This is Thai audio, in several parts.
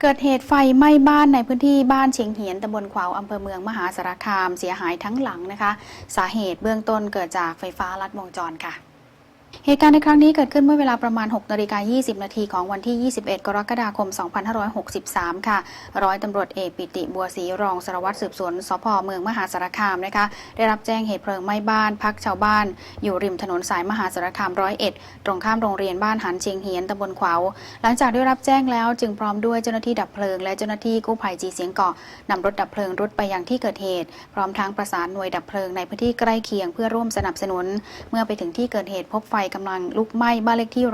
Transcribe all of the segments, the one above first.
เกิดเหตุไฟไหม้บ้านในพื้นที่บ้านเชียงเหียนตำบลขวาวอำเภอเมืองมหาสารคามเสียหายทั้งหลังนะคะ สาเหตุเบื้องต้นเกิดจากไฟฟ้าลัดวงจรค่ะ เหตุการณ์ในครั้งนี้เกิดขึ้นเมื่อเวลาประมาณ 6นาฬิกา20 นาทีของวันที่ 21 กรกฎาคม 2563 ค่ะ ร้อยตำรวจเอกปิติบัวศรีรองสารวัตรสืบสวนสพเมืองมหาสารคามนะคะ ได้รับแจ้งเหตุเพลิงไหม้บ้าน พักชาวบ้าน อยู่ริมถนนสายมหาสารคามร้อยเอ็ดตรงข้ามโรงเรียนบ้านหันเชียงเฮียนตำบลขวาว หลังจากได้รับแจ้งแล้วจึงพร้อมด้วยเจ้าหน้าที่ดับเพลิงและเจ้าหน้าที่กู้ภัยจีเสียงเกาะนำรถดับเพลิงรุดไปยังที่เกิดเหตุ พร้อมทั้งประสานหน่วยดับเพลิงในพื้นที่ใกล้เคียงเพื่อร่วมสนับสนุน เมื่อไปถึงที่เกิดเหตุพบไฟกำลังลุกไหม้บ้านเลขที่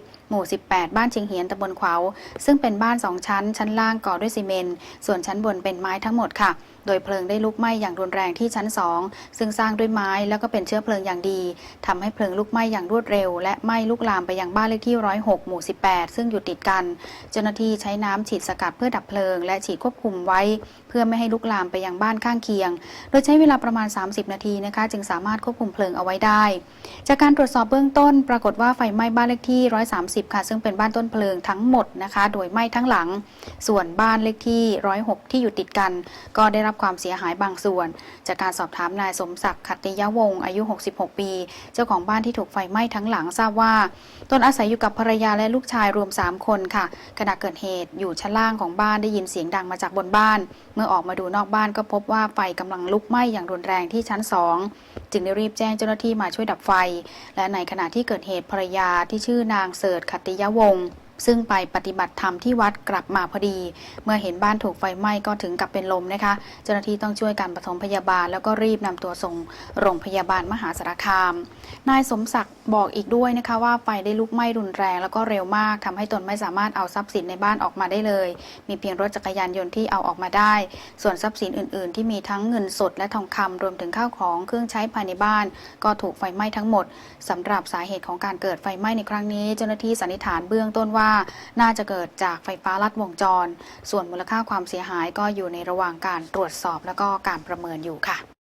130หมู่ 18 บ้านเชียงเหียนตำบลขวาวซึ่งเป็นบ้าน 2 ชั้น ชั้นล่างก่อด้วยซีเมนต์ส่วนชั้นบนเป็นไม้ทั้งหมดค่ะ โดยเพลิงได้ลุกไหม้อย่างรุนแรงที่ชั้น 2 ซึ่งสร้างด้วยไม้แล้วก็เป็นเชื้อเพลิงอย่างดีทำให้เพลิงลุกไหม้อย่างรวดเร็ว และไหม้ลุกลามไปยังบ้านเลขที่ 106 หมู่ 18 ซึ่งอยู่ติดกัน เจ้าหน้าที่ใช้น้ำฉีดสกัดเพื่อดับเพลิง และฉีดควบคุมไว้ เพื่อไม่ให้ลุกลามไปยังบ้านข้างเคียง โดยใช้เวลาประมาณ 30 นาทีนะคะ จึงสามารถควบคุมเพลิงเอาไว้ได้ จากการตรวจสอบเบื้องต้น ปรากฏว่าไฟไหม้บ้านเลขที่ 130ค่ะ ซึ่งเป็นบ้านต้นเพลิงทั้งหมดนะคะ โดยไหม้ทั้งหลัง ส่วนบ้านเลขที่ 106 ที่อยู่ติดกัน ก็ได้รับความเสียหายบางส่วน จากการสอบถามนายสมศักดิ์ขัตติยวงศ์อายุ 66 ปี เจ้าของบ้านที่ถูกไฟไหม้ทั้งหลังทราบว่าตนอาศัยอยู่กับภรรยาและลูกชายรวม 3 คนค่ะ ขณะเกิดเหตุอยู่ชั้นล่างของบ้านได้ยินเสียงดังมาจากบนบ้าน เมื่อออกมาดูนอกบ้านก็พบว่าไฟกำลังลุกไหม้อย่างรุนแรงที่ชั้น 2 จึงได้รีบแจ้งเจ้าหน้าที่มาช่วยดับไฟ และในขณะที่เกิดเหตุภรรยาที่ชื่อนางเสิร์ชขัตติยวงศ์ ซึ่งไปปฏิบัติธรรมที่วัดกลับมาพอดี เมื่อเห็นบ้านถูกไฟไหม้ก็ถึงกับเป็นลมนะคะ เจ้าหน้าที่ต้องช่วยการปฐมพยาบาล แล้วก็รีบนำตัวส่งโรงพยาบาลมหาสารคาม นายสมศักดิ์บอกอีกด้วยนะคะว่าไฟได้ลุกไหม้รุนแรงแล้วก็เร็วมากทำให้ตนไม่สามารถเอาทรัพย์สินในบ้านออกมาได้เลย มีเพียงรถจักรยานยนต์ที่เอาออกมาได้ ส่วนทรัพย์สินอื่น ๆ ที่มีทั้งเงินสดและทองคำรวมถึงข้าวของเครื่องใช้ภายในบ้าน ก็ถูกไฟไหม้ทั้งหมดสำหรับสาเหตุของการเกิดไฟไหม้ในครั้งนี้ เจ้าหน้าที่สันนิษฐานเบื้องต้นว่าน่าจะเกิดจากไฟฟ้าลัดวงจร ส่วนมูลค่าความเสียหายก็อยู่ในระหว่างการตรวจสอบและก็การประเมินอยู่ค่ะ